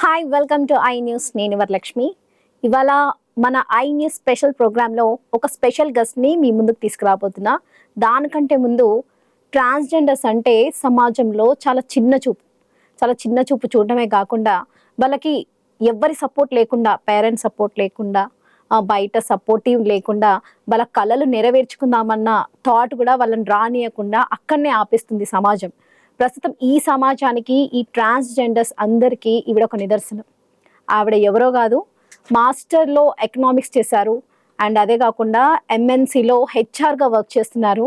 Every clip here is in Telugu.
Hi welcome to I news నేను వరలక్ష్మి ఇవాళ మన ఐ న్యూస్ స్పెషల్ ప్రోగ్రాంలో ఒక స్పెషల్ గెస్ట్ని మీ ముందుకు తీసుకురాబోతున్నా. దానికంటే ముందు ట్రాన్స్జెండర్స్ అంటే సమాజంలో చాలా చిన్న చూపు. చాలా చిన్న చూపు చూడటమే కాకుండా వాళ్ళకి ఎవ్వరి సపోర్ట్ లేకుండా పేరెంట్స్ సపోర్ట్ లేకుండా బయట సపోర్టివ్ లేకుండా వాళ్ళ కళలు నెరవేర్చుకుందామన్న థాట్ కూడా వాళ్ళని రానియకుండా అక్కడనే ఆపేస్తుంది సమాజం. ప్రస్తుతం ఈ సమాజానికి ఈ ట్రాన్స్జెండర్స్ అందరికీ ఈవిడ ఒక నిదర్శనం. ఆవిడ ఎవరో కాదు మాస్టర్లో ఎకనామిక్స్ చేశారు. అండ్ అదే కాకుండా ఎంఎన్సిలో హెచ్ఆర్గా వర్క్ చేస్తున్నారు.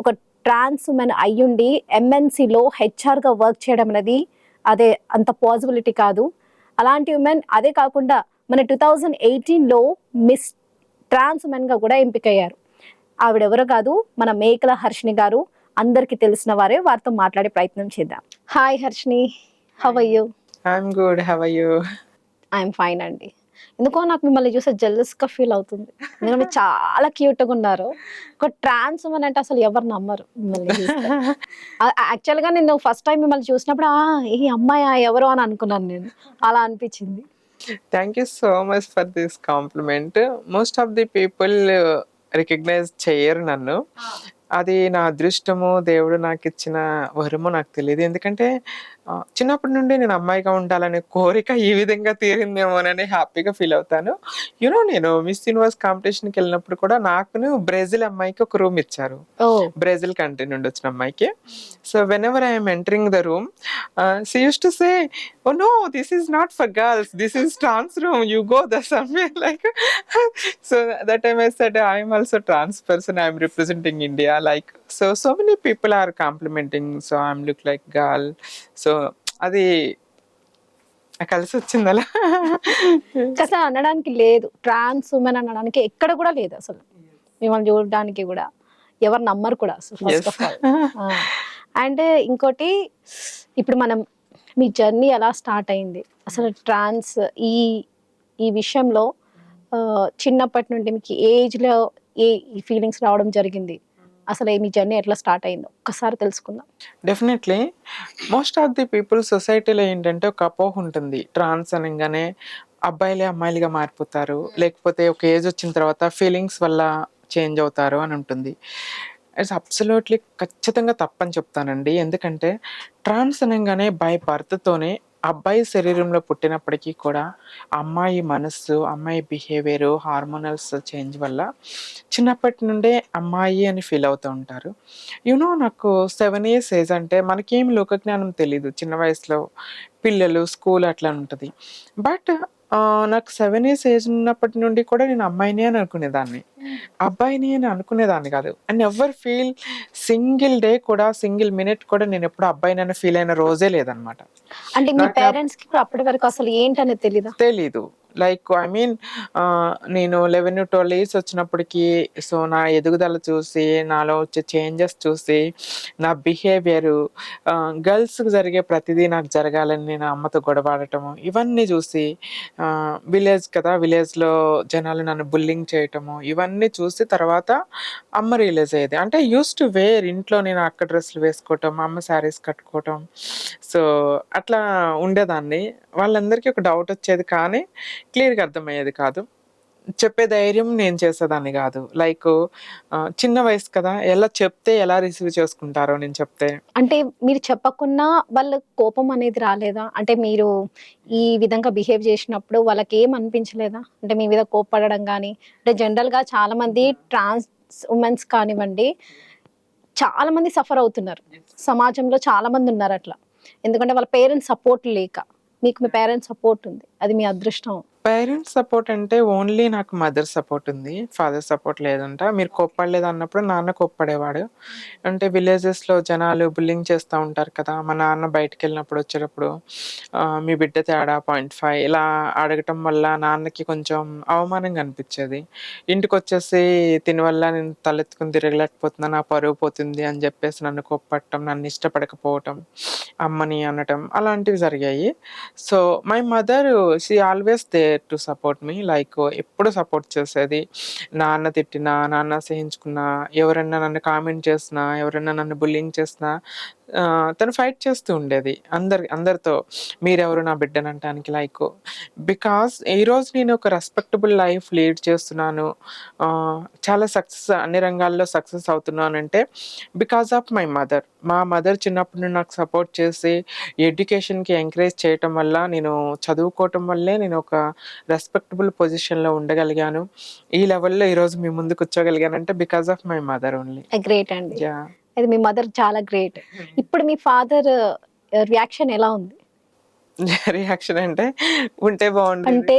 ఒక ట్రాన్స్ ఉమెన్ అయ్యుండి ఎంఎన్సిలో హెచ్ఆర్గా వర్క్ చేయడం అనేది అదే అంత పాసిబిలిటీ కాదు. అలాంటి ఉమెన్ అదే కాకుండా మన టూ థౌజండ్ ఎయిటీన్లో మిస్ ట్రాన్స్ ఉమెన్గా కూడా ఎంపికయ్యారు. ఆవిడెవరో కాదు మన మేకల హర్షిని గారు. అందరికీ తెలిసిన వారే వారితో మాట్లాడే ప్రయత్నం చేద్దాం. Hi Harshini how you I'm good how you I'm fine అండి. ఎందుకో నాకు మిమ్మల్ని చూస్తే jealous గా ఫీల్ అవుతుంది. మీరు మీరు చాలా cute గా ఉన్నారు. ఒక ట్రాన్స్ ఉమెన్ అంటే అసలు ఎవరు నమ్మరు మిమ్మల్ని చూస్తే. ఆ- actual గా నేను ఫస్ట్ టైం మిమ్మల్ని చూసినప్పుడు ఆ ఈ అమ్మాయి ఎవరో? అని అనుకున్నాను నేను. అలా అనిపించింది. Thank you so much for this compliment most of the people recognize చేయరు నన్ను. అది నా అదృష్టము దేవుడు నాకు ఇచ్చిన వరము నాకు తెలియదు ఎందుకంటే చిన్నప్పటి నుండి నేను అమ్మాయిగా ఉండాలనే కోరిక ఈ విధంగా తీరిందేమోనని హ్యాపీగా ఫీల్ అవుతాను. యూనో నేను మిస్ యూనివర్స్ కాంపిటీషన్కి వెళ్ళినప్పుడు కూడా నాకు బ్రెజిల్ అమ్మాయికి ఒక రూమ్ ఇచ్చారు. బ్రెజిల్ కంట్రీ నుండి వచ్చిన అమ్మాయికి. So whenever I'm entering the room she use to say oh no this is not for girls this is trans room you go the like so that time I said I'm also trans person I'm representing India like so so many people are complimenting so I'm look like girl so అది కలిసి వచ్చింది అలా అసలు అనడానికి లేదు. ట్రాన్స్ ఉమెన్ అనడానికి ఎక్కడ కూడా లేదు అసలు. మిమ్మల్ని చూడడానికి కూడా. ఎవరు నమ్మరు కూడా అసలు ఫస్ట్ ఆఫ్ ఆల్ అండ్ ఇంకోటి ఇప్పుడు మనం మీ జర్నీ ఎలా స్టార్ట్ అయింది? అసలు ట్రాన్స్ ఈ ఈ విషయంలో చిన్నప్పటి నుండి మీకు ఏజ్లో ఏ ఈ ఫీలింగ్స్ రావడం జరిగింది? అసలు మీ జర్నీ ఎట్లా స్టార్ట్ అయిందో. ఒకసారి తెలుసుకుందాం. Definitely. Most of the people సొసైటీలో ఏంటంటే ఒక అపోహ ఉంటుంది. ట్రాన్స్ అనగానే అబ్బాయిలే అమ్మాయిలుగా మారిపోతారు. లేకపోతే ఒక ఏజ్ వచ్చిన తర్వాత ఫీలింగ్స్ వల్ల చేంజ్ అవుతారు అని ఉంటుంది. ఇట్స్ అబ్సల్యూట్లీ ఖచ్చితంగా తప్పని చెప్తానండి. ఎందుకంటే ట్రాన్స్ అనగానే బై బర్త్తోనే అబ్బాయి శరీరంలో పుట్టినప్పటికీ కూడా అమ్మాయి మనస్సు అమ్మాయి బిహేవియర్ హార్మోనల్స్ చేంజ్ వల్ల చిన్నప్పటి నుండే అమ్మాయి అని ఫీల్ అవుతూ ఉంటారు. యూనో నాకు సెవెన్ ఇయర్స్ ఏజ్ అంటే మనకేం లోకజ్ఞానం తెలీదు. చిన్న వయసులో పిల్లలు స్కూల్ అట్లా ఉంటుంది. బట్ నాకు సెవెన్ ఇయర్స్ ఏజ్ ఉన్నప్పటి నుండి కూడా నేను అమ్మాయిని అని అనుకునేదాన్ని. అబ్బాయిని అని అనుకునేదాన్ని కాదు. And ever feel single day కూడా సింగిల్ మినిట్ కూడా నేను ఎప్పుడు అబ్బాయిని అని ఫీల్ అయిన రోజే లేదనమాట అంటే మీ నాకు- పేరెంట్స్కి కూడా అప్పటి వరకు అసలు ఏంటనేది తెలీదా? తెలీదు. లైక్ ఐ మీన్ నేను లెవెన్ ట్వెల్వ్ ఇయర్స్ వచ్చినప్పటికి సో నా ఎదుగుదల చూసి నాలో వచ్చే చేంజెస్ చూసి నా బిహేవియర్ గర్ల్స్కి జరిగే ప్రతిదీ నాకు జరగాలని నేను అమ్మతో గొడవాడటము ఇవన్నీ చూసి విలేజ్ కదా విలేజ్లో జనాలు నన్ను బుల్లింగ్ చేయటము ఇవన్నీ చూసి తర్వాత అమ్మ రియలైజ్ అయ్యేది. అంటే యూస్ టు వేర్ ఇంట్లో నేను అక్క డ్రెస్సులు వేసుకోవటం అమ్మ శారీస్ కట్టుకోవటం సో అట్లా ఉండేదాన్ని. వాళ్ళందరికీ ఒక డౌట్ వచ్చేది కానీ క్లియర్గా అర్థమయ్యేది కాదు. చెప్పే ధైర్యం నేను చేసేదాన్ని కాదు. లైక్ చిన్న వయసు కదా ఎలా చెప్తే ఎలా రిసీవ్ చేసుకుంటారో నేను చెప్తే. అంటే మీరు చెప్పకున్నా వాళ్ళ కోపం అనేది రాలేదా? అంటే మీరు ఈ విధంగా బిహేవ్ చేసినప్పుడు వాళ్ళకి ఏం అనిపించలేదా? అంటే మీ మీద కోప్పడడం కానీ అంటే జనరల్గా చాలామంది చాలా మంది ట్రాన్స్ ఉమెన్స్ కానివ్వండి చాలా మంది సఫర్ అవుతున్నారు. సమాజంలో చాలా మంది ఉన్నారు అట్లా. ఎందుకంటే వాళ్ళ పేరెంట్స్ సపోర్ట్ లేక మీకు మీ పేరెంట్స్ సపోర్ట్ ఉంది. అది మీ అదృష్టం. పేరెంట్స్ సపోర్ట్ అంటే ఓన్లీ నాకు మదర్ సపోర్ట్ ఉంది ఫాదర్ సపోర్ట్ లేదంట. మీరు కోప్పడలేదు అన్నప్పుడు నాన్న కోప్పడేవాడు. అంటే విలేజెస్లో జనాలు బుల్లింగ్ చేస్తూ ఉంటారు కదా మా నాన్న బయటకు వెళ్ళినప్పుడు వచ్చేటప్పుడు మీ బిడ్డ తేడా పాయింట్ ఫైవ్ ఇలా అడగటం వల్ల నాన్నకి కొంచెం అవమానంగా అనిపించేది ఇంటికి వచ్చేసి తిని వల్ల నేను తలెత్తుకుని తిరగలేకపోతున్నా నా పరువు పోతుంది అని చెప్పేసి నన్ను కోప్పట్టడం నన్ను ఇష్టపడకపోవటం అమ్మని అనటం అలాంటివి జరిగాయి. So my mother she always they there to support me like ఎప్పుడు సపోర్ట్ చేసేది? నాన్న తిట్టినా నాన్న సహించుకున్నా ఎవరైనా నన్ను కామెంట్ చేసినా ఎవరైనా నన్ను బుల్లింగ్ చేసినా తను ఫైట్ చేస్తూ ఉండేది. అందరి అందరితో మీరెవరు నా బిడ్డని అంటానికి? లైక్ బికాస్ ఈరోజు నేను ఒక రెస్పెక్టబుల్ లైఫ్ లీడ్ చేస్తున్నాను. చాలా సక్సెస్ అన్ని రంగాల్లో సక్సెస్ అవుతున్నానంటే బికాస్ ఆఫ్ మై మదర్ మా మదర్ చిన్నప్పటి నుండి నాకు సపోర్ట్ చేసి ఎడ్యుకేషన్కి ఎంకరేజ్ చేయటం వల్ల నేను చదువుకోవటం వల్లే నేను ఒక రెస్పెక్టబుల్ పొజిషన్లో ఉండగలిగాను. ఈ లెవెల్లో ఈరోజు మీ ముందు కూర్చోగలిగానంటే because of my mother only great అండి. యా అది మీ మదర్ చాలా గ్రేట్ ఇప్పుడు మీ ఫాదర్ రియాక్షన్ ఎలా ఉంది? రియాక్షన్ అంటే ఉంటే బాగుంటుంది అంటే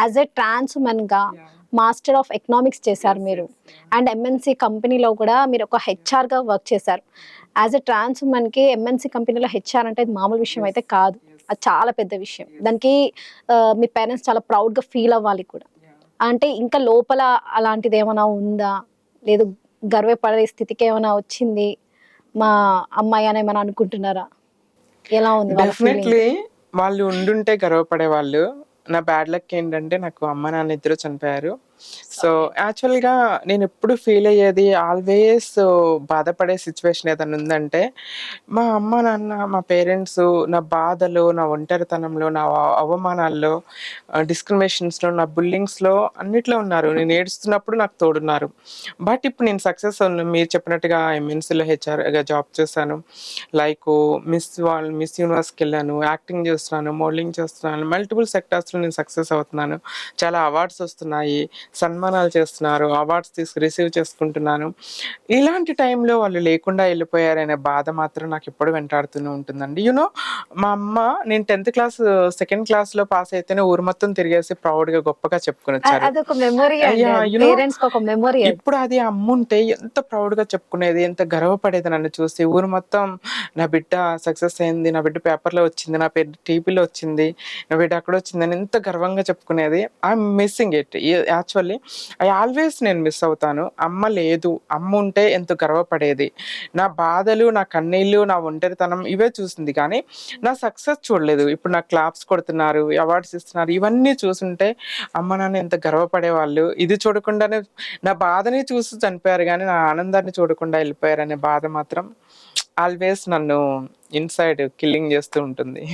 యాజ్ ఎ ట్రాన్స్ ఉమెన్గా మాస్టర్ ఆఫ్ ఎకనామిక్స్ చేశారు మీరు. అండ్ ఎంఎన్సి కంపెనీలో కూడా మీరు ఒక హెచ్ఆర్గా వర్క్ చేశారు. యాజ్ ఎ ట్రాన్స్ ఉమెన్కి ఎంఎన్సి కంపెనీలో హెచ్ఆర్ అంటే మామూలు విషయం అయితే కాదు. అది చాలా పెద్ద విషయం. దానికి మీ పేరెంట్స్ చాలా ప్రౌడ్గా ఫీల్ అవ్వాలి కూడా. అంటే ఇంకా లోపల అలాంటిది ఏమైనా ఉందా? లేదు గర్వపడే స్థితికి ఏమైనా వచ్చింది? మా అమ్మాయి అని ఏమైనా అనుకుంటున్నారా? ఎలా ఉంది? డెఫినెట్లీ వాళ్ళు ఉండుంటే గర్వపడే వాళ్ళు నా బ్యాడ్ లక్ ఏంటంటే నాకు అమ్మ నాన్న ఇద్దరు చనిపోయారు. సో యాక్చువల్గా నేను ఎప్పుడు ఫీల్ అయ్యేది ఆల్వేస్ బాధపడే సిచ్యువేషన్ ఏదైనా ఉందంటే మా అమ్మ నాన్న మా పేరెంట్స్ నా బాధలో నా ఒంటరితనంలో నా అవ- అవమానాల్లో డిస్క్రిమినేషన్స్లో నా బుల్లింగ్స్లో అన్నిట్లో ఉన్నారు. నేను ఏడుస్తున్నప్పుడు నాకు తోడున్నారు. బట్ ఇప్పుడు నేను సక్సెస్ మీరు చెప్పినట్టుగా ఎంఎన్సీలో హెచ్ఆర్గా జాబ్ చేశాను. లైక్ మిస్ వాళ్ళు మిస్ యూనివర్స్కి వెళ్ళాను యాక్టింగ్ చేస్తున్నాను మోడలింగ్ చేస్తున్నాను. మల్టిపుల్ సెక్టార్స్లో నేను సక్సెస్ అవుతున్నాను. చాలా అవార్డ్స్ వస్తున్నాయి. సన్మానాలు చేస్తున్నారు అవార్డ్స్ తీసుకు రిసీవ్ చేసుకుంటున్నాను. ఇలాంటి టైంలో వాళ్ళు లేకుండా వెళ్ళిపోయారనే బాధ మాత్రం నాకు ఎప్పుడు వెంటాడుతూనే ఉంటుందండి. యూనో మా అమ్మ నేను టెన్త్ క్లాస్ సెకండ్ క్లాస్లో పాస్ అయితేనే ఊరు మొత్తం తిరిగేసి ప్రౌడ్గా గొప్పగా చెప్పుకొని వచ్చారు. ఇప్పుడు అది అమ్ముంటే ఎంత ప్రౌడ్గా చెప్పుకునేది ఎంత గర్వపడేది నన్ను చూసి. ఊరు మొత్తం నా బిడ్డ సక్సెస్ అయింది నా బిడ్డ పేపర్లో వచ్చింది నా బిడ్డ టీవీలో వచ్చింది నా బిడ్డ అక్కడ వచ్చిందని ఎంత గర్వంగా చెప్పుకునేది. I'm missing it actually I always నేను మిస్ అవుతాను. అమ్మ లేదు. అమ్మ ఉంటే ఎంత గర్వపడేది. నా బాధలు నా కన్నీళ్ళు నా ఒంటరితనం ఇవే చూసింది. కానీ నా సక్సెస్ చూడలేదు. ఇప్పుడు నా క్లాప్స్ కొడుతున్నారు అవార్డ్స్ ఇస్తున్నారు. ఇవన్నీ చూసుంటే అమ్మ నాన్న ఎంత గర్వపడేవాళ్ళు. ఇది చూడకుండానే నా బాధని చూసి చనిపోయారు. కానీ నా ఆనందాన్ని చూడకుండా వెళ్ళిపోయారు అనే బాధ మాత్రం ఆల్వేస్ నన్ను ఇన్సైడ్ కిల్లింగ్ చేస్తూ ఉంటుంది.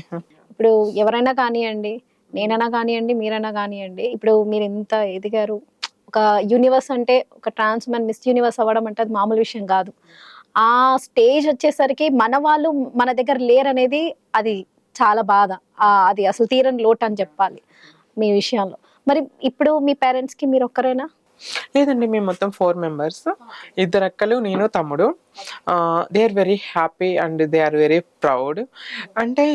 ఇప్పుడు ఎవరైనా కానివ్వండి నేనైనా కానివ్వండి మీరైనా కానివ్వండి. ఇప్పుడు మీరు ఎంత ఎదిగారు. ఒక యూనివర్స్ అంటే ఒక ట్రాన్స్ మ్యాన్ మిస్ యూనివర్స్ అవ్వడం అంటే అది మామూలు విషయం కాదు. ఆ స్టేజ్ వచ్చేసరికి మన వాళ్ళు మన దగ్గర లేరనేది అది చాలా బాధ. అది అసలు తీరని లోటు అని చెప్పాలి మీ విషయంలో. మరి ఇప్పుడు మీ పేరెంట్స్కి మీరు ఒక్కరేనా? లేదండి మేము మొత్తం ఫోర్ మెంబర్స్ ఇద్దరు అక్కలు నేను తమ్ముడు. They are very happy and they are very proud అంటే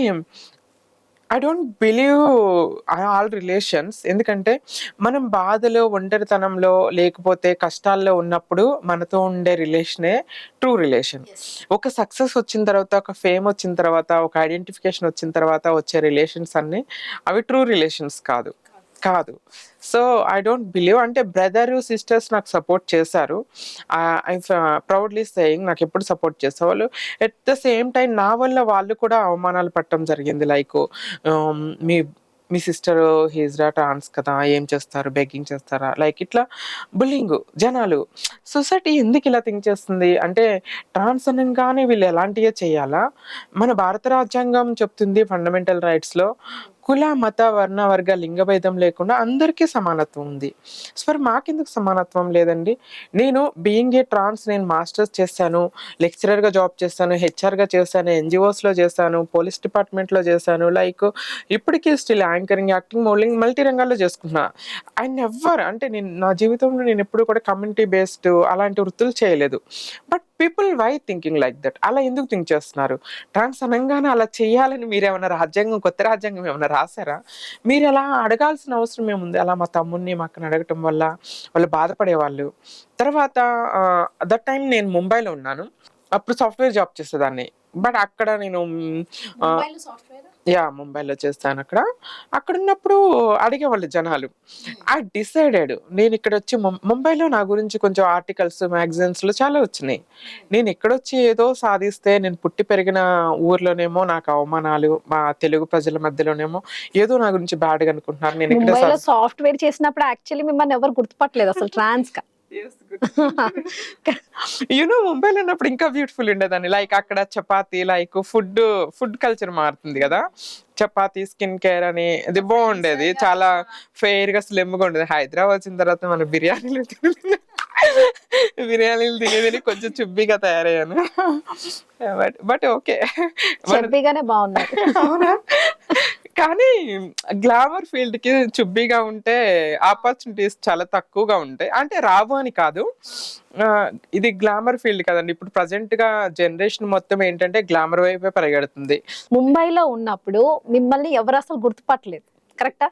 I don't believe all relations ఎందుకంటే మనం బాధలో ఒంటరితనంలో లేకపోతే కష్టాల్లో ఉన్నప్పుడు మనతో ఉండే రిలేషనే ట్రూ రిలేషన్ ఒక సక్సెస్ వచ్చిన తర్వాత ఒక ఫేమ్ వచ్చిన తర్వాత ఒక ఐడెంటిఫికేషన్ వచ్చిన తర్వాత వచ్చే రిలేషన్స్ అన్ని అవి ట్రూ రిలేషన్స్ కాదు. కాదు. సో ఐ డోంట్ బిలీవ్ అంటే బ్రదర్ సిస్టర్స్ నాకు సపోర్ట్ చేశారు. ఐ ప్రౌడ్లీ సేయింగ్ నాకు ఎప్పుడు సపోర్ట్ చేసేవాళ్ళు. ఎట్ ద సేమ్ టైం నా వల్ల వాళ్ళు కూడా అవమానాలు పట్టడం జరిగింది. లైక్ um, మీ మీ సిస్టర్ హీజ్రా ట్రాన్స్ కదా ఏం చేస్తారు? బెగ్గింగ్ చేస్తారా? లైక్ ఇట్లా బుల్లింగ్ జనాలు. సొసైటీ ఎందుకు ఇలా థింక్ చేస్తుంది? అంటే ట్రాన్స్ అనగానే వీళ్ళు ఎలాంటివే చేయాలా? మన భారత రాజ్యాంగం చెప్తుంది ఫండమెంటల్ రైట్స్లో కుల మత వర్ణ వర్గ లింగ భేదం లేకుండా అందరికీ సమానత్వం ఉంది. సో మరి మాకెందుకు సమానత్వం లేదండి? నేను బీయింగ్ ఏ ట్రాన్స్ నేను మాస్టర్స్ చేశాను లెక్చరర్గా జాబ్ చేస్తాను హెచ్ఆర్గా చేశాను ఎన్జిఓస్లో చేశాను పోలీస్ డిపార్ట్మెంట్లో చేశాను లైక్ ఇప్పటికీ still anchoring acting modelling multi రంగాల్లో చేసుకున్నా ఐ నెవర్ అంటే నేను నా జీవితంలో నేను ఎప్పుడు కూడా కమ్యూనిటీ బేస్డ్ అలాంటి వృత్తులు చేయలేదు. But people why thinking like that అలా ఎందుకు థింక్ చేస్తున్నారు? ట్రాన్స్ అనగానే అలా చేయాలని మీరు ఏమైనా రాజ్యాంగం కొత్త రాజ్యాంగం ఏమైనా రాశారా? మీరు అలా అడగాల్సిన అవసరం ఏముంది? అలా మా తమ్ముడిని మా అక్కని అడగటం వల్ల వాళ్ళు బాధపడేవాళ్ళు. తర్వాత దట్ టైం నేను ముంబైలో ఉన్నాను. అప్పుడు సాఫ్ట్వేర్ జాబ్ చేసేదాన్ని. బట్ అక్కడ నేను సాఫ్ట్వేర్ యా ముంబైలో చేస్తాను అక్కడ. అక్కడ ఉన్నప్పుడు అడిగేవాళ్ళు జనాలు. I decided. నేను ఇక్కడ వచ్చి ముంబైలో నా గురించి కొంచెం ఆర్టికల్స్ మ్యాగజైన్స్లో చాలా వచ్చినాయి. నేను ఇక్కడ వచ్చి ఏదో సాధిస్తే నేను పుట్టి పెరిగిన ఊర్లోనేమో నాకు అవమానాలు మా తెలుగు ప్రజల మధ్యలోనేమో ఏదో నా గురించి బ్యాడ్గా అనుకుంటున్నారు. నేను ఇక్కడ సాఫ్ట్వేర్ చేసినప్పుడు యాక్చువల్లీ మిమ్మల్ని ఎవరు గుర్తుపట్టలేదు అసలు ట్రాన్స్గా యూనో ముంబైలో ఉన్నప్పుడు ఇంకా బ్యూటిఫుల్ ఉండేదాన్ని. లైక్ అక్కడ chapati like food food culture మారుతుంది కదా. చపాతీ స్కిన్ కేర్ అని ఇది బాగుండేది. చాలా ఫెయిర్గా స్లిమ్గా ఉండేది. హైదరాబాద్ వచ్చిన తర్వాత మన బిర్యానీలు బిర్యానీలు తిని తిని కొంచెం చుబ్బిగా తయారయ్యాను. బట్ బట్ ఓకే బాగున్నారు అవునా? కానీ గ్లామర్ ఫీల్డ్కి చుబ్బీగా ఉంటే ఆపర్చునిటీస్ చాలా తక్కువగా ఉంటాయి. అంటే రావు అని కాదు. ఇది గ్లామర్ ఫీల్డ్ కదండి. ఇప్పుడు ప్రజెంట్గా జనరేషన్ మొత్తం ఏంటంటే గ్లామర్ వైపే పరిగెడుతుంది. ముంబైలో ఉన్నప్పుడు మిమ్మల్ని ఎవరు అసలు గుర్తుపట్టలేదు. కరెక్టా?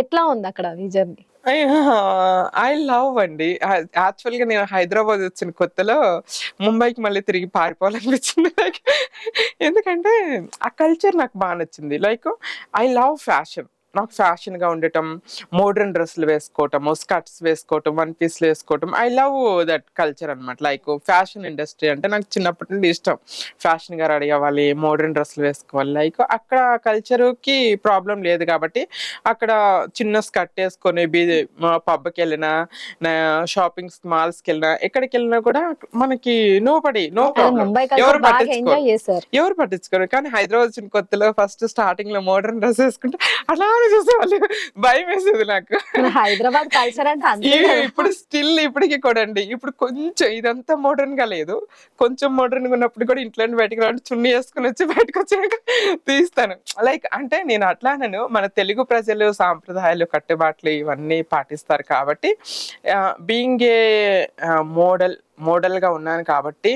ఎట్లా ఉంది అక్కడ ఈ జర్నీ? ఐ లవ్ అండి. యాక్చువల్గా నేను హైదరాబాద్ వచ్చిన కొత్తలో ముంబైకి మళ్ళీ తిరిగి పారిపోవాలనిపించింది లైక్ ఎందుకంటే ఆ కల్చర్ నాకు బాగా నచ్చింది. Like I love fashion. నాకు ఫ్యాషన్గా ఉండటం మోడర్న్ డ్రెస్సులు వేసుకోవటం స్కర్ట్స్ వేసుకోవటం వన్ పీస్లు వేసుకోవటం ఐ లవ్ దట్ కల్చర్ అన్నమాట. లైక్ ఫ్యాషన్ ఇండస్ట్రీ అంటే నాకు చిన్నప్పటి నుండి ఇష్టం. ఫ్యాషన్గా రెడీ అవ్వాలి మోడర్న్ డ్రెస్సులు వేసుకోవాలి. లైక్ అక్కడ కల్చర్కి ప్రాబ్లం లేదు కాబట్టి అక్కడ చిన్న స్కర్ట్ వేసుకొని బీ పబ్కి వెళ్ళినా షాపింగ్ మాల్స్కి వెళ్ళినా ఎక్కడికి వెళ్ళినా కూడా మనకి నో పడి నో ప్రాబ్లం ఎవరు పట్టించుకోరు. ఎవరు పట్టించుకోరు. కానీ హైదరాబాద్ వచ్చిన కొత్తలో ఫస్ట్ స్టార్టింగ్లో మోడర్న్ డ్రెస్ వేసుకుంటే అలానే చూసేవాళ్ళు. భయం వేసేది నాకు. హైదరాబాద్ కల్చర్ అంటే. ఇప్పుడు స్టిల్ ఇప్పటికి కూడా అండి. ఇప్పుడు కొంచెం ఇదంతా మోడర్న్గా లేదు. కొంచెం మోడర్న్గా ఉన్నప్పుడు కూడా ఇంట్లో బయటకు రావడం చున్నీ వేసుకుని వచ్చి బయటకు వచ్చాక తీస్తాను. లైక్ అంటే నేను అట్లానను మన తెలుగు ప్రజలు సాంప్రదాయాలు కట్టుబాట్లు ఇవన్నీ పాటిస్తారు కాబట్టి బీయింగ్ ఏ మోడల్ మోడల్గా ఉన్నాను కాబట్టి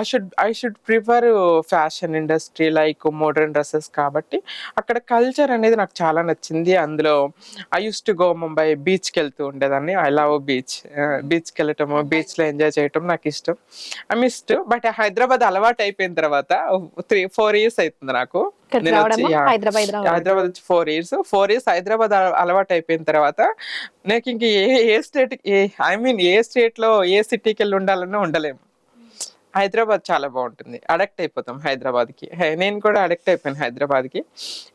I should I should prefer fashion industry like modern dresses కాబట్టి అక్కడ కల్చర్ అనేది నాకు చాలా నచ్చింది. అందులో I use to go Mumbai బీచ్కి వెళ్తూ ఉండేదాన్ని. ఐ లవ్ బీచ్ బీచ్కి వెళ్ళటము బీచ్లో ఎంజాయ్ చేయటం నాకు ఇష్టం. ఐ మిస్ట్ బట్ హైదరాబాద్ అలవాటు అయిపోయిన తర్వాత త్రీ ఫోర్ ఇయర్స్ అవుతుంది నాకు. హైదరాబాద్ వచ్చి four years four years Hyderabad అల- అలవాటు అయిపోయిన తర్వాత నాకు ఇంక ఏ ఏ స్టేట్ ఏ ఐ మీన్ ఏ స్టేట్లో ఏ సిటీకి వెళ్ళి ఉండాలన్నా ఉండలేము. హైదరాబాద్ చాలా బాగుంటుంది. అడక్ట్ అయిపోతాం హైదరాబాద్కి నేను కూడా అడక్ట్ అయిపోయాను హైదరాబాద్కి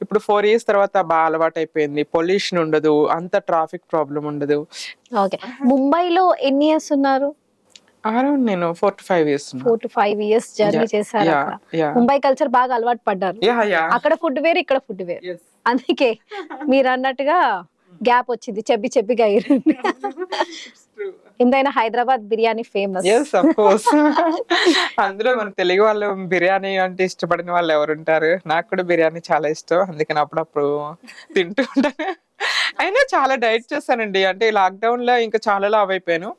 ఇప్పుడు ఫోర్ ఇయర్స్ తర్వాత బాగా అలవాటు అయిపోయింది. పొల్యూషన్ ఉండదు అంత ట్రాఫిక్ ప్రాబ్లం ఉండదు. ఓకే. ముంబైలో ఎన్ని ఇయర్స్ ఉన్నారు? అరౌండ్ నేను four to five years four to five years journey చేశారు ముంబై కల్చర్ బాగా అలవాటు పడ్డారు. అక్కడ ఫుడ్ వేరు ఇక్కడ ఫుడ్ వేరు. అందుకే మీరు అన్నట్టుగా గ్యాప్ వచ్చింది. చెప్పి చెప్పిగా ఎంతైనా Hyderabad biryani famous of course అందులో మన తెలుగు వాళ్ళు బిర్యానీ అంటే ఇష్టపడిన వాళ్ళు ఎవరు ఉంటారు నాకు కూడా బిర్యానీ చాలా ఇష్టం. అందుకని అప్పుడప్పుడు తింటూ ఉంటాను. అయినా చాలా డైట్ చేశానండి. అంటే లాక్డౌన్లో ఇంకా చాలా లావ్ అయిపోయాను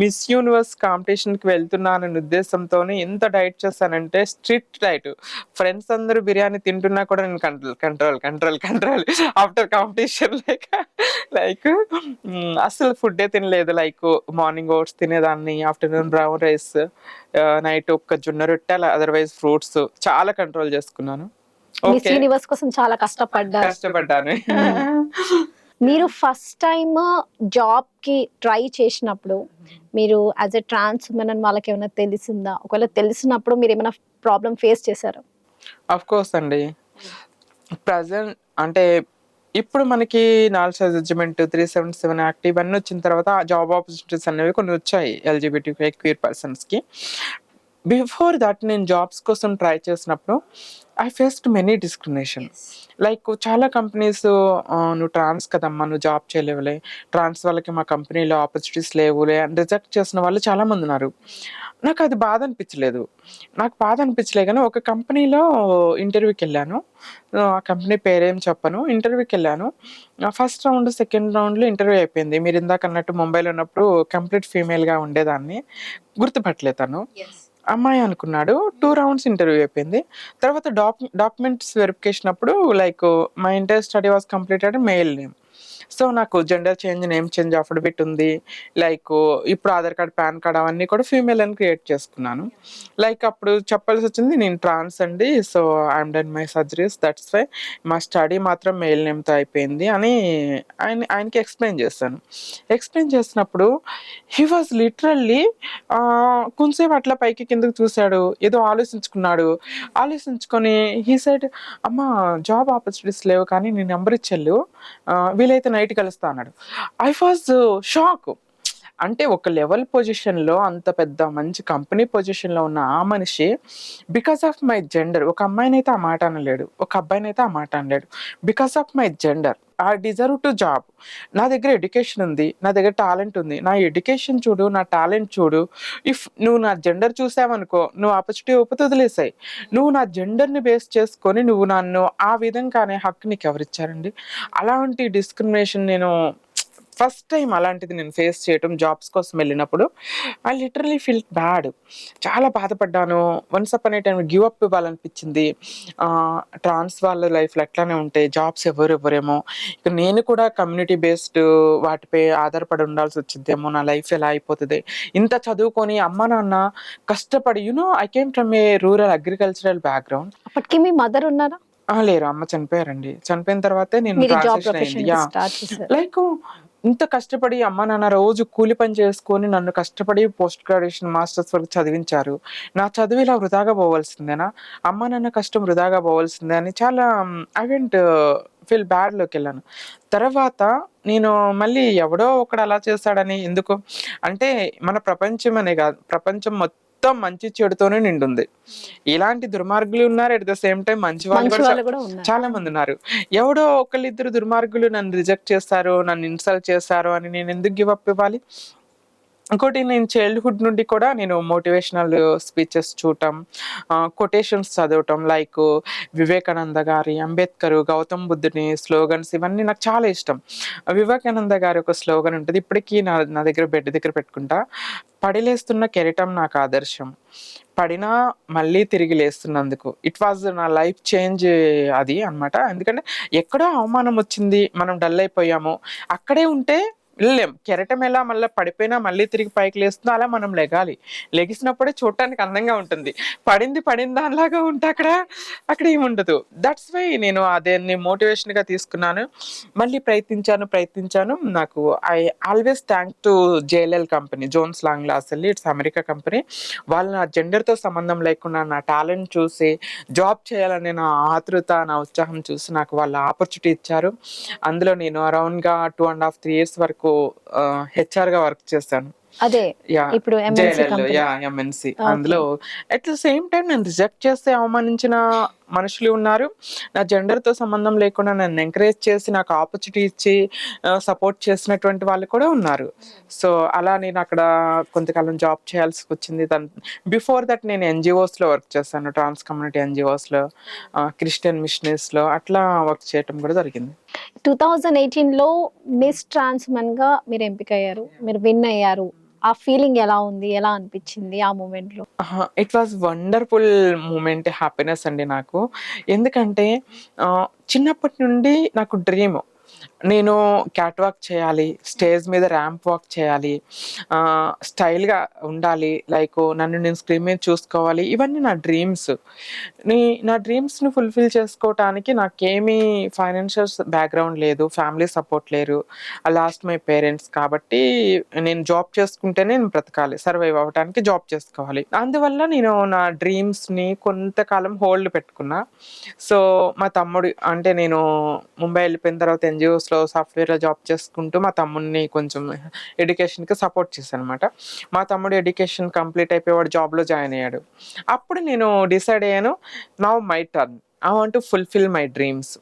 మిస్ యూనివర్స్ కాంపిటీషన్కి వెళ్తున్నానన్న ఉద్దేశంతో ఎంత డైట్ చేశానంటే స్ట్రిక్ట్ డైట్. ఫ్రెండ్స్ అందరూ బిర్యానీ తింటున్నా కూడా నేను control control control control after competition like like అసలు ఫుడ్డే తినలేదు. లైక్ మార్నింగ్ ఓట్స్ తినేదాన్ని ఆఫ్టర్నూన్ బ్రౌన్ రైస్ నైట్ ఒక్క జొన్న రొట్టె అదర్వైజ్ ఫ్రూట్స్ చాలా కంట్రోల్ చేసుకున్నాను. ఓకే. యూనివర్స్ కోసం చాలా కష్టపడ్డారు. కష్టపడ్డాను. మీరు ఫస్ట్ టైం జాబ్కి ట్రై చేసినప్పుడు మీరు యాజ్ ఎ ట్రాన్స్ ఉమెన్ అని వాళ్ళకి ఏమైనా తెలిసిందా? ఒకవేళ తెలిసినప్పుడు మీరు ఏమైనా ప్రాబ్లం ఫేస్ చేశారా? అఫ్ కోర్స్ అండి. ప్రజెంట్ అంటే ఇప్పుడు మనకి నాలుగు judgement three seven seven act ఇవన్నీ వచ్చిన తర్వాత జాబ్ ఆపర్చునిటీస్ అనేవి కొన్ని వచ్చాయి. ఎల్జిబిటీ క్వీర్ పర్సన్స్కి. బిఫోర్ దట్ నేను జాబ్స్ కోసం ట్రై చేసినప్పుడు I faced many discrimination like చాలా కంపెనీస్ నువ్వు ట్రాన్స్ కదమ్మా నువ్వు జాబ్ చేయలేవులే. ట్రాన్స్ వాళ్ళకి మా కంపెనీలో ఆపర్చునిటీస్ లేవులే అని రిజెక్ట్ చేసిన వాళ్ళు చాలా మంది ఉన్నారు. నాకు అది బాధ అనిపించలేదు. నాకు బాధ అనిపించలే కానీ ఒక కంపెనీలో ఇంటర్వ్యూకి వెళ్ళాను. ఆ కంపెనీ పేరేం చెప్పను. ఇంటర్వ్యూకి వెళ్ళాను. ఫస్ట్ రౌండ్ సెకండ్ రౌండ్లో ఇంటర్వ్యూ అయిపోయింది. మీరు ఇందాక అన్నట్టు ముంబైలో ఉన్నప్పుడు కంప్లీట్ ఫీమేల్గా ఉండేదాన్ని. గుర్తుపట్టలేదు తను. అమ్మాయి అనుకున్నాడు. టూ రౌండ్స్ ఇంటర్వ్యూ అయిపోయింది. తర్వాత డాక్ డాక్యుమెంట్స్ వెరిఫికేషన్ అప్పుడు like my inter study was completed mail name so నాకు gender change name change affidavit ఉంది లైక్ ఇప్పుడు ఆధార్ కార్డ్ పాన్ కార్డ్ అవన్నీ కూడా ఫీమేల్ అని క్రియేట్ చేసుకున్నాను. లైక్ అప్పుడు చెప్పాల్సి వచ్చింది నేను ట్రాన్స్ అండి so I'm done my surgeries that's why మా స్టడీ మాత్రం మెయిల్ నేమ్తో అయిపోయింది అని ఆయన ఆయనకి ఎక్స్ప్లెయిన్ చేశాను. ఎక్స్ప్లెయిన్ చేసినప్పుడు హీ వాజ్ లిటరల్లీ కొంచెంసేపు అట్లా పైకి కిందకి చూశాడు ఏదో ఆలోచించుకున్నాడు. ఆలోచించుకొని హీ సైడ్ అమ్మ జాబ్ ఆపర్చునిటీస్ లేవు కానీ నీ నెంబర్ ఇచ్చాళ్ళు. వీలైతే అయితే నైట్ కలుస్తా అన్నాడు. ఐ వాజ్ షాక్ అంటే ఒక లెవెల్ పొజిషన్లో అంత పెద్ద మంచి కంపెనీ పొజిషన్లో ఉన్న ఆ మనిషి బికాస్ ఆఫ్ మై జెండర్ ఒక అమ్మాయినైతే ఆ మాట అనలేడు ఒక అబ్బాయినైతే ఆ మాట అనలేడు. Because of my gender I deserve to job. నా దగ్గర ఎడ్యుకేషన్ ఉంది నా దగ్గర టాలెంట్ ఉంది. నా ఎడ్యుకేషన్ చూడు నా టాలెంట్ చూడు. ఇఫ్ నువ్వు నా జెండర్ చూసావనుకో నువ్వు ఆపర్చునిటీ ఒప్పుతో వదిలేసాయి. నువ్వు నా జెండర్ని బేస్ చేసుకొని నువ్వు నన్ను ఆ విధంగానే హక్కు నీకు ఎవరిచ్చారండి? అలాంటి డిస్క్రిమినేషన్ నేను ఫస్ట్ టైం అలాంటిది నేను ఫేస్ చేయటం జాబ్స్ కోసం వెళ్ళినప్పుడు ఐ లిటరలీ ఫీల్ బ్యాడ్. చాలా బాధపడ్డాను. వన్స్ అప్ అనే టైం గివ్ అప్ ఇవ్వాలనిపించింది. ట్రాన్స్ వాళ్ళ లైఫ్లో ఎట్లానే ఉంటాయి జాబ్స్ ఎవరు ఎవరేమో ఇక నేను కూడా కమ్యూనిటీ బేస్డ్ వాటిపై ఆధారపడి ఉండాల్సి వచ్చిందేమో నా లైఫ్ ఎలా అయిపోతుంది. ఇంత చదువుకొని అమ్మ నాన్న కష్టపడి you know I came from a rural agricultural background అప్పటికి మీ మదర్ ఉన్నారా? లేరు. అమ్మ చనిపోయారండి. చనిపోయిన తర్వాతే నేను లైక్ ఇంత కష్టపడి అమ్మ నాన్న రోజు కూలి పని చేసుకొని నన్ను కష్టపడి పోస్ట్ గ్రాడ్యుయేషన్ మాస్టర్స్ వరకు చదివించారు. నా చదువు ఇలా వృధాగా పోవాల్సిందేనా? అమ్మ నాన్న కష్టం వృధాగా పోవాల్సిందే అని చాలా ఐ వెంట్ ఫీల్ బ్యాడ్లోకి వెళ్ళాను. తర్వాత నేను మళ్ళీ ఎవడో ఒకడు అలా చేశాడని ఎందుకు? అంటే మన ప్రపంచం అనే కాదు ప్రపంచం మొత్తం మంచి చెడుతోనే నిండుంది. ఇలాంటి దుర్మార్గులు ఉన్నారు అట్ ద సేమ్ టైం మంచి వాళ్ళు కూడా చాలా మంది ఉన్నారు. ఎవడో ఒకళ్ళిద్దరు దుర్మార్గులు నన్ను రిజెక్ట్ చేస్తారు నన్ను ఇన్సల్ట్ చేస్తారు అని నేను ఎందుకు గివ్ అప్ ఇవ్వాలి? ఇంకోటి నేను చైల్డ్హుడ్ నుండి కూడా నేను మోటివేషనల్ స్పీచెస్ చూడటం కొటేషన్స్ చదవటం లైక్ వివేకానంద గారి అంబేద్కర్ గౌతమ్ బుద్ధుని స్లోగన్స్ ఇవన్నీ నాకు చాలా ఇష్టం. వివేకానంద గారి ఒక స్లోగన్ ఉంటుంది ఇప్పటికీ నా నా దగ్గర బెడ్ దగ్గర పెట్టుకుంటా పడిలేస్తున్న కెరటం నాకు ఆదర్శం. పడినా మళ్ళీ తిరిగి లేస్తున్నందుకు. ఇట్ వాజ్ నా లైఫ్ చేంజ్ అది అన్నమాట. ఎందుకంటే ఎక్కడో అవమానం వచ్చింది మనం డల్ అయిపోయాము. అక్కడే ఉంటే వెళ్ళలేం కెరటం ఎలా మళ్ళీ పడిపోయినా మళ్ళీ తిరిగి పైకి లేస్తుందో అలా మనం లెగాలి. లెగిసినప్పుడే చూడటానికి అందంగా ఉంటుంది. పడింది పడిన దానిలాగా ఉంటే అక్కడ అక్కడ ఏముండదు దట్స్ వై నేను అదేన్ని మోటివేషన్గా గా తీసుకున్నాను. మళ్ళీ ప్రయత్నించాను ప్రయత్నించాను. నాకు I always thank to JLL company Jones Lang LaSalle వెళ్ళి ఇట్స్ అమెరికా కంపెనీ వాళ్ళు నా జెండర్తో సంబంధం లేకుండా నా టాలెంట్ చూసి జాబ్ చేయాలనే నా ఆతృత నా ఉత్సాహం చూసి నాకు వాళ్ళు ఆపర్చునిటీ ఇచ్చారు. అందులో నేను అరౌండ్గా two and half three years వరకు హెచ్ఆర్గా వర్క్ చేశాను అదే ఇప్పుడు అందులో అట్ ద సేమ్ టైం నేను రిజెక్ట్ చేస్తే అవమానించిన మనుషులు ఉన్నారు. నా జెండర్తో సంబంధం లేకుండా నన్ను ఎంకరేజ్ చేసి నాకు ఆపర్చునిటీ ఇచ్చి సపోర్ట్ చేసినటువంటి వాళ్ళు కూడా ఉన్నారు. సో అలా నేను అక్కడ కొంతకాలం జాబ్ చేయాల్సి వచ్చింది. దాని బిఫోర్ దట్ నేను ఎన్జిఓస్లో వర్క్ చేశాను. ట్రాన్స్ కమ్యూనిటీ ఎన్జిఓస్లో క్రిస్టియన్ మిషనరీస్లో అట్లా వర్క్ చేయటం కూడా జరిగింది. టూ థౌజండ్ ఎయిటీన్లో మిస్ ట్రాన్స్మెన్గా మీరు ఎంపిక అయ్యారు మీరు విన్ అయ్యారు. ఆ ఫీలింగ్ ఎలా ఉంది? ఎలా అనిపించింది ఆ మూమెంట్లో? It was wonderful moment happiness అండి నాకు. ఎందుకంటే చిన్నప్పటి నుండి నాకు డ్రీమ్ నేను క్యాట్ వాక్ చేయాలి స్టేజ్ మీద ర్యాంప్ వాక్ చేయాలి స్టైల్గా ఉండాలి. లైక్ నన్ను నేను స్క్రీన్ మీద చూసుకోవాలి. ఇవన్నీ నా డ్రీమ్స్ నీ నా డ్రీమ్స్ని ఫుల్ఫిల్ చేసుకోవటానికి నాకేమీ ఫైనాన్షియల్ బ్యాక్గ్రౌండ్ లేదు ఫ్యామిలీ సపోర్ట్ లేరు. లాస్ట్ మై పేరెంట్స్ కాబట్టి నేను జాబ్ చేసుకుంటేనే నేను బ్రతకాలి సర్వైవ్ అవ్వడానికి జాబ్ చేసుకోవాలి. అందువల్ల నేను నా డ్రీమ్స్ని కొంతకాలం హోల్డ్ పెట్టుకున్నా. సో మా తమ్ముడు అంటే నేను ముంబై వెళ్ళిపోయిన తర్వాత ఎన్జిఓస్లో సాఫ్ట్వేర్లో జాబ్ చేసుకుంటూ మా తమ్ముడిని కొంచెం ఎడ్యుకేషన్కి సపోర్ట్ చేశాను అనమాట మా తమ్ముడు ఎడ్యుకేషన్ కంప్లీట్ అయిపోయి వాడు జాబ్లో జాయిన్ అయ్యాడు. అప్పుడు నేను డిసైడ్ అయ్యాను now my turn. I want to fulfil my dreams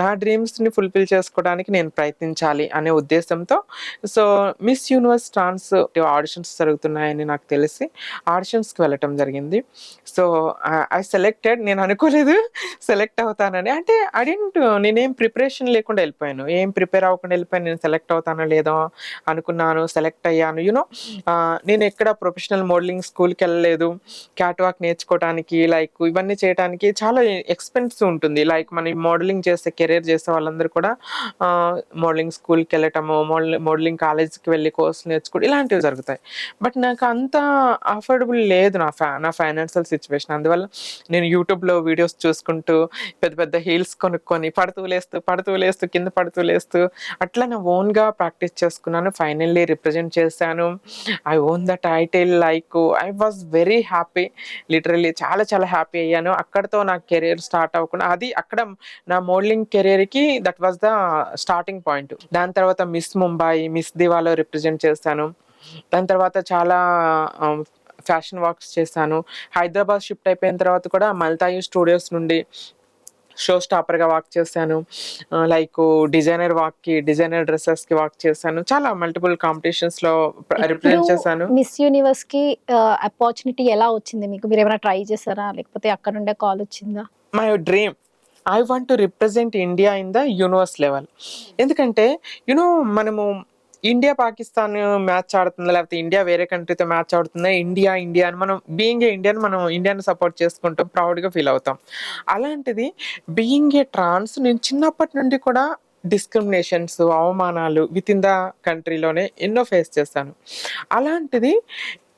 నా డ్రీమ్స్ని ఫుల్ఫిల్ చేసుకోవడానికి నేను ప్రయత్నించాలి అనే ఉద్దేశంతో so miss universe trans auditions జరుగుతున్నాయని నాకు తెలిసి ఆడిషన్స్కి వెళ్ళటం జరిగింది. సో ఐ సెలెక్టెడ్ నేను అనుకోలేదు సెలెక్ట్ అవుతానని. అంటే అడెంట్ నేనేం ప్రిపరేషన్ లేకుండా వెళ్ళిపోయాను. ఏం ప్రిపేర్ అవ్వకుండా వెళ్ళిపోయాను నేను సెలెక్ట్ అవుతానో లేదో అనుకున్నాను సెలెక్ట్ అయ్యాను. యూనో నేను ఎక్కడ ప్రొఫెషనల్ మోడలింగ్ స్కూల్కి వెళ్ళలేదు. క్యాట్ వాక్ నేర్చుకోవడానికి లైక్ ఇవన్నీ చేయడానికి చాలా ఎక్స్పెన్ డిఫరెన్స్ ఉంటుంది. లైక్ మనం మోడలింగ్ చేస్తే కెరీర్ చేసే వాళ్ళందరూ కూడా మోడలింగ్ స్కూల్కి వెళ్ళటము మోడలింగ్ కాలేజ్కి వెళ్ళి కోర్స్ నేర్చుకోవడం ఇలాంటివి జరుగుతాయి. బట్ నాకు అంత అఫోర్డబుల్ లేదు నా ఫ్యా నా ఫైనాన్షియల్ సిచ్యువేషన్. అందువల్ల నేను యూట్యూబ్లో వీడియోస్ చూసుకుంటూ పెద్ద పెద్ద హీల్స్ కొనుక్కొని పడుతూ లేస్తూ పడుతూ లేస్తూ కింద పడుతూ లేస్తూ అట్లా నా ఓన్గా ప్రాక్టీస్ చేసుకున్నాను. ఫైనల్లీ రిప్రజెంట్ చేశాను. I own the title like I was very happy. Literally చాలా చాలా హ్యాపీ అయ్యాను. అక్కడతో నా కెరీర్ స్టార్ట్ అవ్వకుండా అది అక్కడ నా modelling కెరీర్కి that was the starting point దాని తర్వాత మిస్ ముంబై మిస్ దివాలో రిప్రజెంట్ చేస్తాను. దాని తర్వాత చాలా ఫ్యాషన్ వాక్స్ చేశాను హైదరాబాద్ షిఫ్ట్ అయిపోయిన తర్వాత కూడా మల్తాయి స్టూడియోస్ నుండి షో స్టాపర్గా వాక్ చేశాను. లైక్ డిజైనర్ వాక్కి డిజైనర్ డ్రెస్సెస్కి వాక్ చేశాను. చాలా మల్టిపుల్ కాంపిటీషన్స్లో రిప్రజెంట్ చేశాను. మిస్ యూనివర్స్కి అపార్చునిటీ ఎలా వచ్చింది మీకు? మీరు ఏమైనా ట్రై చేశారా? లేకపోతే అక్కడ నుండే కాల్ వచ్చిందా? My dream I want to represent India in the universe level ఎందుకంటే యునో మనము ఇండియా పాకిస్తాన్ మ్యాచ్ ఆడుతుందా? లేకపోతే ఇండియా వేరే కంట్రీతో మ్యాచ్ ఆడుతుందా? ఇండియా ఇండియా అని మనం బీయింగ్ ఏ ఇండియన్ మనం ఇండియాని సపోర్ట్ చేసుకుంటాం ప్రౌడ్గా ఫీల్ అవుతాం. అలాంటిది బీయింగ్ ఏ ట్రాన్స్ నేను చిన్నప్పటి నుండి కూడా డిస్క్రిమినేషన్స్ అవమానాలు విత్ ఇన్ ద కంట్రీలోనే ఎన్నో ఫేస్ చేశాను. అలాంటిది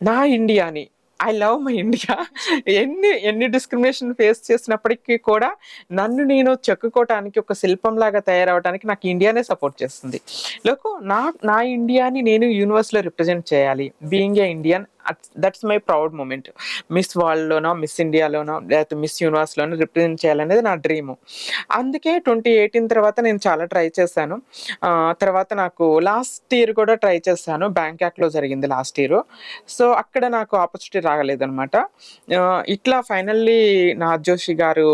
నా ఇండియాని ఐ లవ్ మై ఇండియా ఎన్ని ఎన్ని డిస్క్రిమినేషన్ ఫేస్ చేసినప్పటికీ కూడా నన్ను నేను చెక్కుకోవటానికి ఒక శిల్పంలాగా తయారవడానికి నాకు ఇండియానే సపోర్ట్ చేస్తుంది. లోకు నా నా ఇండియాని నేను యూనివర్స్లో రిప్రజెంట్ చేయాలి. Being a Indian that's my proud moment miss వరల్డ్లోనో miss ఇండియాలోనో లేకపోతే మిస్ యూనివర్స్లోనో రిప్రజెంట్ చేయాలనేది నా డ్రీము అందుకే ట్వంటీ ఎయిటీన్ తర్వాత నేను చాలా ట్రై చేశాను. తర్వాత నాకు లాస్ట్ ఇయర్ కూడా ట్రై చేశాను. బ్యాంకాక్లో జరిగింది లాస్ట్ ఇయర్ సో అక్కడ నాకు ఆపర్చునిటీ రాగలేదనమాట ఇట్లా ఫైనల్లీ నా జోషి గారు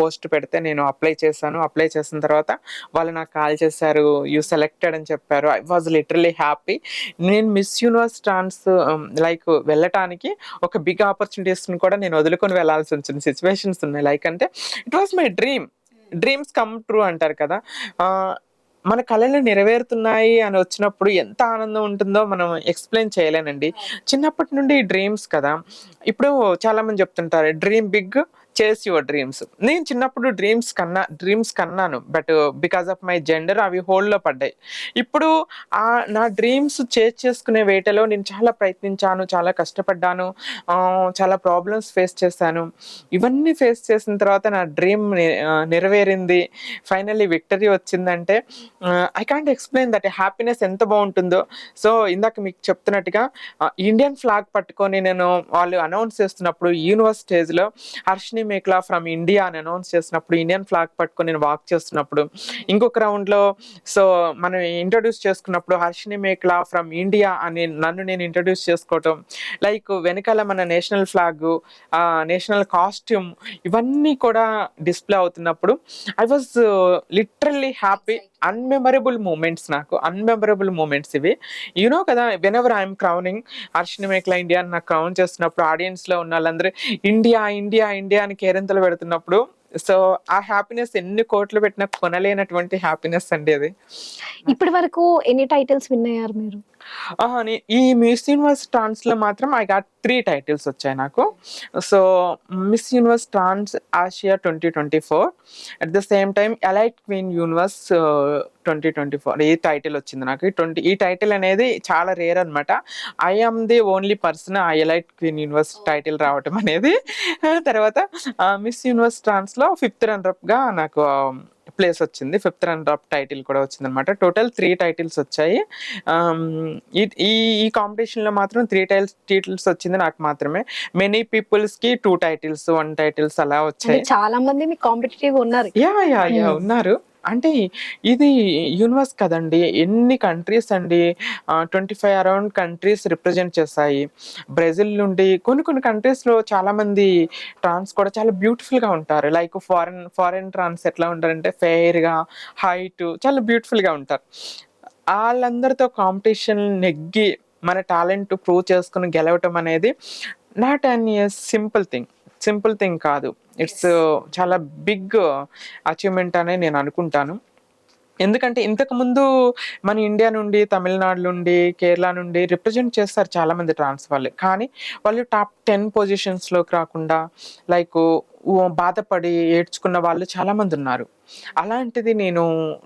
పోస్ట్ పెడితే నేను అప్లై చేశాను. అప్లై చేసిన తర్వాత వాళ్ళు నాకు కాల్ చేశారు. యూ సెలెక్టెడ్ అని చెప్పారు. ఐ వాజ్ లిటరలీ హ్యాపీ నేను మిస్ యూనివర్స్ ట్రాన్స్ లైక్ వెళ్ళటానికి ఒక బిగ్ ఆపర్చునిటీస్ని కూడా నేను వదులుకొని వెళ్ళాల్సి వచ్చిన సిచ్యువేషన్స్ ఉన్నాయి. లైక్ అంటే it was my dream dreams come true అంటారు కదా. మన కళలు నెరవేరుతున్నాయి అని వచ్చినప్పుడు ఎంత ఆనందం ఉంటుందో మనం ఎక్స్ప్లెయిన్ చేయలేనండి. చిన్నప్పటి నుండి డ్రీమ్స్ కదా. ఇప్పుడు చాలా మంది చెప్తుంటారు dream big chase your dreams నేను చిన్నప్పుడు డ్రీమ్స్ కన్నా డ్రీమ్స్ కన్నాను but because of my gender అవి హోల్డ్లో పడ్డాయి. ఇప్పుడు ఆ నా డ్రీమ్స్ చేజ్ చేసుకునే వేటలో నేను చాలా ప్రయత్నించాను చాలా కష్టపడ్డాను చాలా ప్రాబ్లమ్స్ ఫేస్ చేశాను. ఇవన్నీ ఫేస్ చేసిన తర్వాత నా డ్రీమ్ నెరవేరింది. ఫైనల్లీ విక్టరీ వచ్చిందంటే I can't explain that happiness ఎంత బాగుంటుందో. సో ఇందాక మీకు చెప్తున్నట్టుగా ఇండియన్ ఫ్లాగ్ పట్టుకొని నేను వాళ్ళు అనౌన్స్ చేస్తున్నప్పుడు యూనివర్స్ స్టేజ్లో హర్షిని మేక్లా ఫ్రమ్ ఇండియా అని అనౌన్స్ చేసినప్పుడు ఇండియన్ ఫ్లాగ్ పట్టుకొని నేను వాక్ చేస్తున్నప్పుడు ఇంకొక రౌండ్లో సో మనం ఇంట్రడ్యూస్ చేసుకున్నప్పుడు హర్షిని మేక్లా ఫ్రమ్ ఇండియా అని నన్ను నేను ఇంట్రడ్యూస్ చేసుకోవటం లైక్ వెనకాల మన నేషనల్ ఫ్లాగ్ నేషనల్ కాస్ట్యూమ్ ఇవన్నీ కూడా డిస్ప్లే అవుతున్నప్పుడు I was literally happy unmemorable moments నాకు అన్మెమరబుల్ మూమెంట్స్ ఇవి. యూనో కదా whenever I'm crowning Harshini Mekala India అని నాకు క్రౌన్ చేస్తున్నప్పుడు ఆడియన్స్లో ఉన్న వాళ్ళందరూ ఇండియా ఇండియా ఇండియా అని కేరింతలు పెడుతున్నప్పుడు సో ఆ హ్యాపీనెస్ ఎన్ని కోట్లు పెట్టినా కొనలేనటువంటి హ్యాపీనెస్ అండి అది. ఇప్పటి వరకు ఎన్ని టైటిల్స్ విన్ అయ్యారు మీరు? ఈ మిస్ యూనివర్స్ ట్రాన్స్లో మాత్రం ఐ గాట్ త్రీ టైటిల్స్ వచ్చాయి నాకు. So Miss Universe Trans Asia twenty twenty four at the same time Elite Queen Universe twenty twenty four. ఈ టైటిల్ వచ్చింది నాకు. ట్వంటీ ఈ టైటిల్ అనేది చాలా రేర్ అనమాట I am the only person I Elite Queen Universe title రావటం అనేది. తర్వాత మిస్ యూనివర్స్ ట్రాన్స్లో ఫిఫ్త్ రన్నర్గా నాకు um, ప్లేస్ వచ్చింది. ఫిఫ్త్ రన్నర్ అప్ టైటిల్ కూడా వచ్చింది అనమాట టోటల్ త్రీ టైటిల్స్ వచ్చాయి. ఈ ఈ- కాంపిటీషన్లో మాత్రం త్రీ టైల్స్ టైటిల్స్ వచ్చింది నాకు మాత్రమే. మెనీ పీపుల్స్కి టూ టైటిల్స్ వన్ టైటిల్స్ అలా వచ్చాయి. చాలా మంది కాంపిటేటివ్ ఉన్నారు. Yeah yeah yeah. ఉన్నారు. అంటే ఇది యూనివర్స్ కదండి. ఎన్ని కంట్రీస్ అండి? Twenty five around countries represent చేస్తాయి బ్రెజిల్ నుండి కొన్ని కొన్ని కంట్రీస్లో చాలామంది ట్రాన్స్ కూడా చాలా బ్యూటిఫుల్గా ఉంటారు. లైక్ ఫారెన్ ఫారెన్ ట్రాన్స్ ఎట్లా ఉంటారంటే ఫెయిర్గా హైట్ చాలా బ్యూటిఫుల్గా ఉంటారు. వాళ్ళందరితో కాంపిటీషన్ నెగ్గి మన టాలెంట్ ప్రూవ్ చేసుకుని గెలవటం అనేది not an simple thing simple thing కాదు. ఇట్స్ చాలా బిగ్ అచీవ్మెంట్ అనే నేను అనుకుంటాను. ఎందుకంటే ఇంతకు ముందు మన ఇండియా నుండి తమిళనాడు నుండి కేరళ నుండి రిప్రజెంట్ చేస్తారు చాలా మంది ట్రాన్స్ వాళ్ళు. కానీ వాళ్ళు టాప్ టెన్ పొజిషన్స్లోకి రాకుండా లైక్ బాధపడి ఏడ్చుకున్న వాళ్ళు చాలా మంది ఉన్నారు. అలాంటిది నేను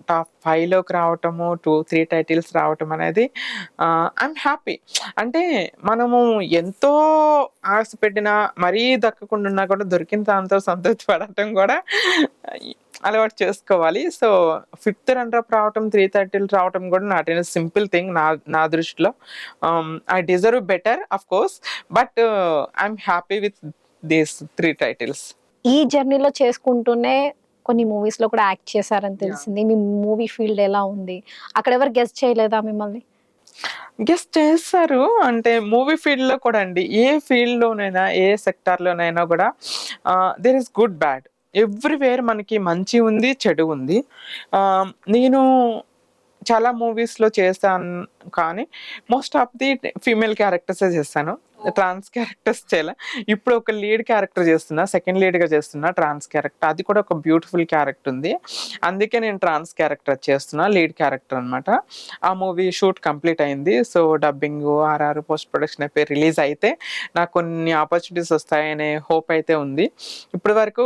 టాప్ ఫైవ్లోకి రావటము టూ త్రీ టైటిల్స్ రావటం అనేది ఐఎమ్ హ్యాపీ అంటే మనము ఎంతో ఆశ పెట్టినా మరీ దక్కకుండా ఉన్నా కూడా దొరికిన దాంతో సంతృప్తి పడటం కూడా అలవాటు చేసుకోవాలి. సో ఫిఫ్త్ రన్రప్ రావటం త్రీ థర్టీలు రావటం కూడా నాట్ ఇన్ సింపుల్ థింగ్ నా నా దృష్టిలో. I deserve better of course but I'm happy with these three titles ఈ జర్నీలో చేసుకుంటూనే కొన్ని మూవీస్లో కూడా యాక్ట్ చేశారని తెలిసింది. మీ మూవీ ఫీల్డ్ ఎలా ఉంది? అక్కడ ఎవరు గెస్ట్ చేయలేదా మిమ్మల్ని? గెస్ట్ చేస్తారు అంటే మూవీ ఫీల్డ్లో కూడా అండి ఏ ఫీల్డ్లోనైనా ఏ సెక్టార్లోనైనా కూడా there is good bad everywhere మనకి మంచి ఉంది చెడు ఉంది. నేను చాలా మూవీస్లో చేస్తాను కానీ మోస్ట్ ఆఫ్ ది ఫీమేల్ క్యారెక్టర్సే చేస్తాను. ట్రాన్స్ క్యారెక్టర్స్ చేయాలి? ఇప్పుడు ఒక లీడ్ క్యారెక్టర్ చేస్తున్నా సెకండ్ లీడ్గా చేస్తున్నా ట్రాన్స్ క్యారెక్టర్ అది కూడా ఒక బ్యూటిఫుల్ క్యారెక్టర్ ఉంది. అందుకే నేను ట్రాన్స్ క్యారెక్టర్ చేస్తున్నా లీడ్ క్యారెక్టర్ అన్నమాట. ఆ మూవీ షూట్ కంప్లీట్ అయింది. So dubbing RR post production అయిపోయి రిలీజ్ అయితే నాకు కొన్ని ఆపర్చునిటీస్ వస్తాయనే హోప్ అయితే ఉంది. ఇప్పటి వరకు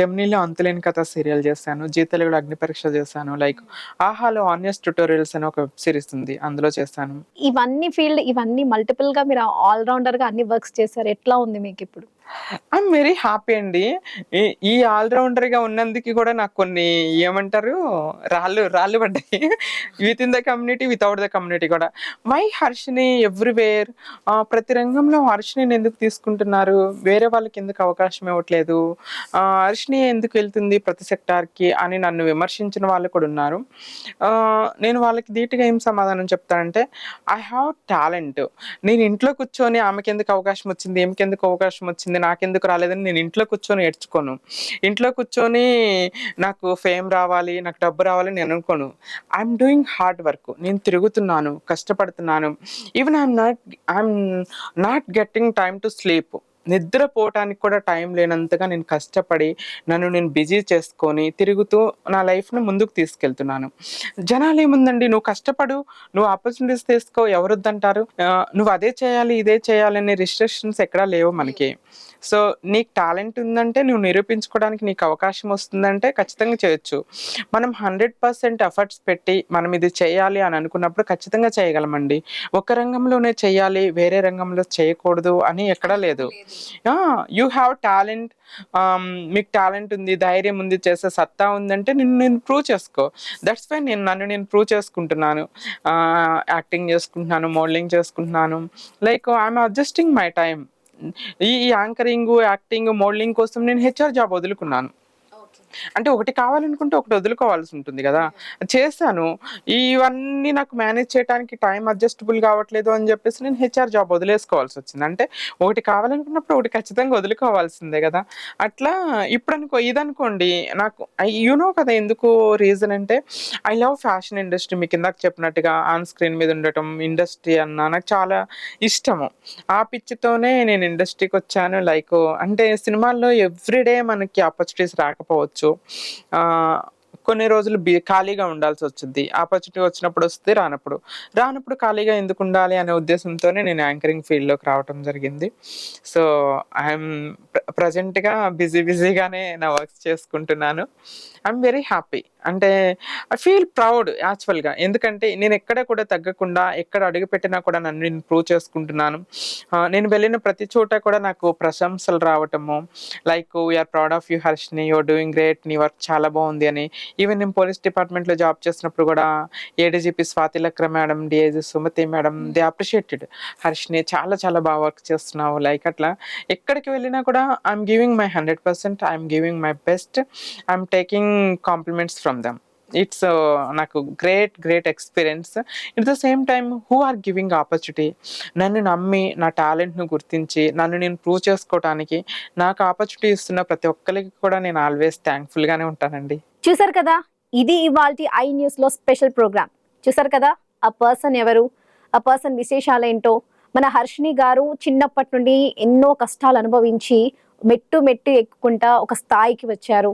జెమినీలో అంతులేని కథ సీరియల్ చేశాను. జీ తెలుగులో అగ్ని పరీక్ష చేశాను. లైక్ ఆహాలో ఆనియస్ ట్యూటోరియల్స్ అని ఒక వెబ్ సిరీస్ ఉంది. అందులో చేస్తాను ఇవన్నీ ఫీల్డ్ ఇవన్నీ మల్టిపుల్గా మీరు ఆల్రౌండర్గా అన్ని వర్క్స్ చేశారు. ఎట్లా ఉంది మీకు ఇప్పుడు ఐఎమ్ వెరీ హ్యాపీ అండి. ఈ- ఈ ఆల్రౌండర్గా ఉన్నందుకు కూడా నాకు కొన్ని ఏమంటారు రాళ్ళు రాళ్ళు పడ్డాయి. With in the community without the community కూడా. వై హర్షిని ఎవ్రీవేర్ ప్రతి రంగంలో హర్షిని ఎందుకు తీసుకుంటున్నారు? వేరే వాళ్ళకి ఎందుకు అవకాశం ఇవ్వట్లేదు? హర్షిని ఎందుకు వెళ్తుంది ప్రతి సెక్టార్కి అని నన్ను విమర్శించిన వాళ్ళు కూడా ఉన్నారు. నేను వాళ్ళకి ధీటుగా ఏం సమాధానం చెప్తానంటే ఐ హ్యావ్ టాలెంట్ నేను ఇంట్లో కూర్చొని ఆమెకి ఎందుకు అవకాశం వచ్చింది ఏమికి ఎందుకు అవకాశం వచ్చింది నాకెందుకు రాలేదని నేను ఇంట్లో కూర్చొని ఏడ్చుకోను. ఇంట్లో కూర్చొని నాకు ఫేమ్ రావాలి నాకు డబ్బు రావాలి నేను అనుకోను. ఐఎమ్ డూయింగ్ హార్డ్ వర్క్ నేను తిరుగుతున్నాను కష్టపడుతున్నాను. Even I'm not I'm not getting time to sleep నిద్రపోవటానికి కూడా టైం లేనంతగా నేను కష్టపడి నన్ను నేను బిజీ చేసుకొని తిరుగుతూ నా లైఫ్ను ముందుకు తీసుకెళ్తున్నాను. జనాలు ఏముందండి? నువ్వు కష్టపడు నువ్వు ఆపర్చునిటీస్ తీసుకో ఎవరు వద్దంటారు నువ్వు అదే చేయాలి ఇదే చేయాలి అనే రిస్ట్రిక్షన్స్ ఎక్కడా లేవు మనకి. సో నీకు టాలెంట్ ఉందంటే నువ్వు నిరూపించుకోవడానికి నీకు అవకాశం వస్తుందంటే ఖచ్చితంగా చేయొచ్చు. మనం హండ్రెడ్ పర్సెంట్ ఎఫర్ట్స్ పెట్టి మనం ఇది చేయాలి అని అనుకున్నప్పుడు ఖచ్చితంగా చేయగలమండి. ఒక రంగంలోనే చేయాలి వేరే రంగంలో చేయకూడదు అని ఎక్కడా లేదు. యూ హ్యావ్ టాలెంట్ మీకు టాలెంట్ ఉంది ధైర్యం ఉంది చేసే సత్తా ఉందంటే నిన్ను నేను ప్రూవ్ చేసుకో. దట్స్ వై నేను నన్ను నేను ప్రూవ్ చేసుకుంటున్నాను. యాక్టింగ్ చేసుకుంటున్నాను మోడలింగ్ చేసుకుంటున్నాను. Like I'm adjusting my time ఈ యాంకరింగ్ యాక్టింగ్ మోడలింగ్ కోసం నేను హెచ్ఆర్ జాబ్ వదులుకున్నాను. అంటే ఒకటి కావాలనుకుంటే ఒకటి వదులుకోవాల్సి ఉంటుంది కదా. చేశాను. ఇవన్నీ నాకు మేనేజ్ చేయడానికి టైం అడ్జస్టబుల్ కావట్లేదు అని చెప్పేసి నేను హెచ్ఆర్ జాబ్ వదిలేసుకోవాల్సి వచ్చింది. అంటే ఒకటి కావాలనుకున్నప్పుడు ఒకటి ఖచ్చితంగా వదులుకోవాల్సిందే కదా. అట్లా ఇప్పుడు అనుకో ఇదనుకోండి నాకు యూనో కదా ఎందుకు రీజన్ అంటే ఐ లవ్ ఫ్యాషన్ ఇండస్ట్రీ మీకు ఇందాక చెప్పినట్టుగా ఆన్ స్క్రీన్ మీద ఉండటం ఇండస్ట్రీ అన్న నాకు చాలా ఇష్టము. ఆ పిచ్చితోనే నేను ఇండస్ట్రీకి వచ్చాను లైక్ అంటే సినిమాల్లో ఎవ్రీడే మనకి ఆపర్చునిటీస్ రాకపోవచ్చు. సో కొన్ని రోజులు బి ఖాళీగా ఉండాల్సి వచ్చింది. ఆపర్చునిటీ వచ్చినప్పుడు వస్తే రానప్పుడు. రానప్పుడు ఖాళీగా ఎందుకు ఉండాలి అనే ఉద్దేశంతోనే నేను యాంకరింగ్ ఫీల్డ్లోకి రావటం జరిగింది. సో ఐఎమ్ ప్రజెంట్గా బిజీ బిజీగానే నా వర్క్స్ చేసుకుంటున్నాను. I'm very happy. అంటే ఐ ఫీల్ ప్రౌడ్ యాక్చువల్గా ఎందుకంటే నేను ఎక్కడ కూడా తగ్గకుండా ఎక్కడ అడుగు పెట్టినా కూడా నన్ను నేను ప్రూవ్ చేసుకుంటున్నాను. నేను వెళ్ళిన ప్రతి చోట కూడా నాకు ప్రశంసలు రావటము. Like we're proud of you Harshini you're doing great నీ వర్క్ చాలా బాగుంది అని. ఈవెన్ నేను పోలీస్ డిపార్ట్మెంట్లో జాబ్ చేసినప్పుడు కూడా ADGP Swathi Lakra madam DIG Sumathi madam they appreciated Harshini చాలా చాలా బాగా వర్క్ చేస్తున్నావు. లైక్ అట్లా. ఎక్కడికి వెళ్ళినా కూడా I'm giving my hundred percent I'm giving my best I'm taking compliments from them it's నాకు great great experience it the same time who are giving opportunity నన్ను నమ్మి నా టాలెంట్ను గుర్తించి నన్ను నేను ప్రూవ్ చేసుకోవడానికి నాకు ఆపర్చునిటీ ఇస్తున్న ప్రతి ఒక్కరికి కూడా నేను ఆల్వేస్ థ్యాంక్ఫుల్గానే ఉంటానండి. చూసారు కదా? ఇది ఇవాళ ఐ న్యూస్లో స్పెషల్ ప్రోగ్రామ్. చూసారు కదా? ఆ పర్సన్ ఎవరు? ఆ పర్సన్ విశేషాలు ఏంటో? మన హర్షిని గారు చిన్నప్పటి నుండి ఎన్నో కష్టాలు అనుభవించి మెట్టు మెట్టు ఎక్కుకుంటా ఒక స్థాయికి వచ్చారు.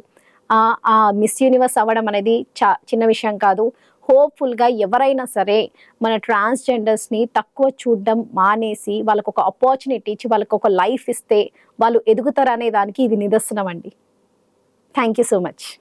ఆ మిస్ యూనివర్స్ అవ్వడం అనేది చా చిన్న విషయం కాదు. హోప్ఫుల్గా ఎవరైనా సరే మన ట్రాన్స్జెండర్స్ని తక్కువ చూడడం మానేసి వాళ్ళకు ఒక ఆపర్చునిటీ ఇచ్చి వాళ్ళకు ఒక లైఫ్ ఇస్తే వాళ్ళు ఎదుగుతారనే దానికి ఇది నిదర్శనం అండి. Thank you so much